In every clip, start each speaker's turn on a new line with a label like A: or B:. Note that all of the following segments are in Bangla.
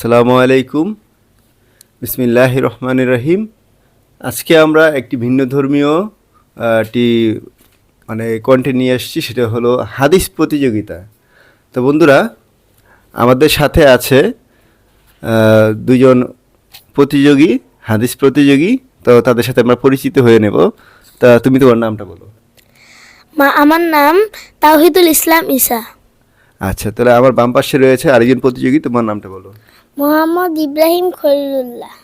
A: আসসালামু আলাইকুম। বিসমিল্লাহ রহমান রহিম। আজকে আমরা একটি ভিন্ন ধর্মীয় একটি মানে কন্টেন্ট নিয়ে এসেছি সেটা হলো হাদিস প্রতিযোগিতা। তো বন্ধুরা আমাদের সাথে আছে দুজন প্রতিযোগী হাদিস প্রতিযোগী। তো তাদের সাথে আমরা পরিচিত হয়ে নেব। তা তুমি তোমার নামটা বলো।
B: মা আমার নাম তাওহিদুল ইসলাম ঈসা।
A: আচ্ছা তাহলে আমার বাম পাশে রয়েছে আরেকজন প্রতিযোগী তোমার নামটা বলো।
B: মোহাম্মদ ইব্রাহিম খলিলুল্লাহ।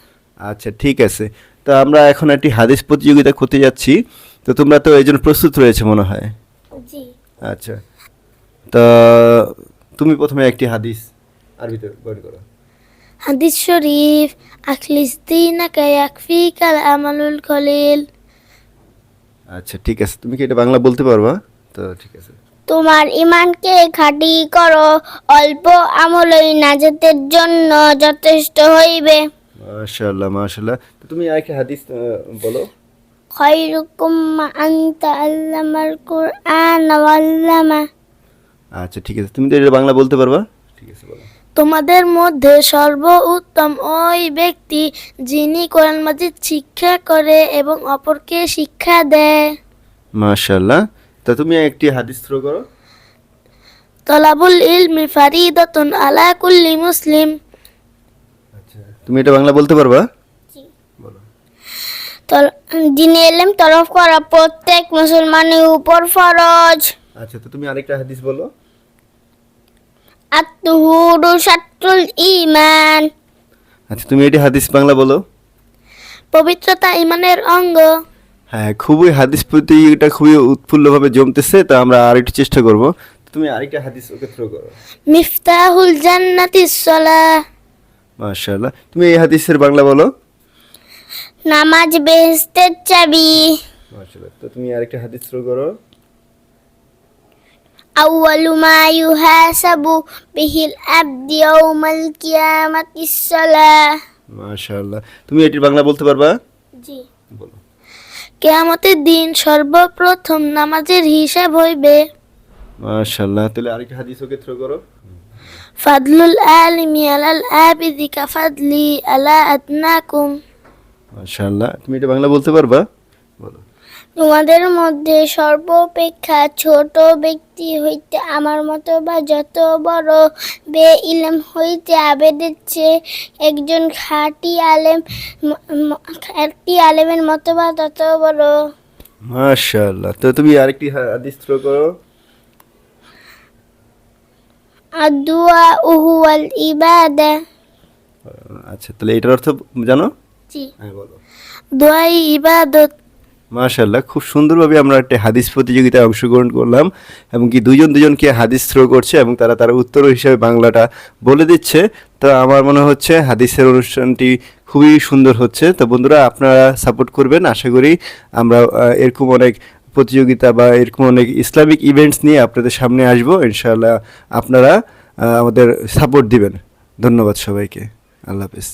A: আচ্ছা ঠিক আছে। তো আমরা এখন একটি হাদিস প্রতিযোগিতা করতে যাচ্ছি। তো তোমরা তো এই জন্য প্রস্তুত রয়েছে মনে হয়।
B: জি।
A: আচ্ছা। তো তুমি প্রথমে একটি হাদিস আরবিতে বর্ণ করো।
B: হাদিস শরীফ আখলিস দিনাকা ইয়াকফিকাল আমালুল খলিল।
A: আচ্ছা ঠিক আছে। তুমি কি এটা বাংলা বলতে পারবা? তো ঠিক আছে।
B: তোমার ইমানকে খাঁটি করো অল্প আমলই নাজাতের জন্য যথেষ্ট হইবে।
A: মাশাআল্লাহ মাশাআল্লাহ। তো তুমি আরেকটি হাদিস বলো।
B: খৈরুকুম মা আনতা আল্লামাল কুরআন ওয়াল্লামা।
A: আচ্ছা ঠিক আছে। তুমি তো এটা বাংলা বলতে পারবা? ঠিক আছে বলো।
B: তোমাদের মধ্যে সর্ব উত্তম ওই ব্যক্তি যিনি কোরআন মাজিদ শিক্ষা করে এবং অপরকে শিক্ষা দেয়।
A: মাশাআল্লাহ। তো তুমি একটি হাদিস থ্রো করো।
B: তলাবুল ইলমি ফারিদাতুন আলা কুল্লি মুসলিম।
A: আচ্ছা তুমি এটা বাংলা বলতে পারবা?
B: দিনে এলেম তরফ করা প্রত্যেক মুসলমানের উপর ফরজ।
A: আচ্ছা তো তুমি আরেকটা হাদিস বলো।
B: আত্মহুরু শাত্রুল ইমান
A: আচ্ছা তুমি এটি হাদিস বাংলা বলো।
B: পবিত্রতা ইমানের অঙ্গ।
A: হ্যাঁ খুবই হাদিস প্রতিযোগিতা খুবই উৎফুল্লভাবে জমতেছে তা আমরা আরেকটু চেষ্টা করব। তুমি আরেকটা হাদিস ওকে থ্রো করো।
B: মিফতাহুল জান্নাতি সলাহ
A: মাশাআল্লাহ। তুমি এই হাদিসের বাংলা বলো।
B: নামাজ বেহেস্তের চাবি।
A: মাশাআল্লাহ। তো তুমি আরেকটা হাদিস থ্রো করো।
B: আউয়ালু মা ইউহাসাবু বিহিল আবদি ইয়াউমাল কিয়ামাতিস সালাহ
A: মাশাআল্লাহ। তুমি এটির বাংলা বলতে পারবা?
B: জি।
A: বলো।
B: কেয়ামতের দিন সর্বপ্রথম নামাজের হিসাব হইবে।
A: মাশাআল্লাহ তাহলে আরেকটা হাদিস ওকে থ্রো করো।
B: ফাদলুল আলিমি আলাল আবিদি কাফাদলি আলা আদনাকুম।
A: মাশাআল্লাহ তুমি এটা বাংলা বলতে পারবা?
B: তোমাদের মধ্যে সর্বাপেক্ষা ছোট ব্যক্তি হইতে আমার মতো বা যত বড় বে ইলম হইতে আবেদের চেয়ে একজন খাঁটি আলেম ম- আলেমের মতো বা তত বড়।
A: মাশাআল্লাহ। তো তুমি আরেকটি হাদিস থ্রো করো।
B: আদুয়া উহুয়াল ইবাদা।
A: আচ্ছা তাহলে এটার অর্থ জানো?
B: জি।
A: হ্যাঁ বলো।
B: দোয়াই ইবাদত।
A: মাশাল্লাহ খুব সুন্দরভাবে আমরা একটা হাদিস প্রতিযোগিতায় অংশগ্রহণ করলাম এবং কি দুজন দুজনকে হাদিস থ্রো করছে এবং তারা তার উত্তর হিসাবে বাংলাটা বলে দিচ্ছে। তো আমার মনে হচ্ছে হাদিসের অনুষ্ঠানটি খুবই সুন্দর হচ্ছে। তো বন্ধুরা, আপনারা সাপোর্ট করবেন। আশা করি আমরা এরকম অনেক প্রতিযোগিতা বা এরকম অনেক ইসলামিক ইভেন্টস নিয়ে আপনাদের সামনে আসব। ইনশাআল্লাহ আপনারা আমাদের সাপোর্ট দিবেন। ধন্যবাদ সবাইকে। আল্লাহ হাফিজ।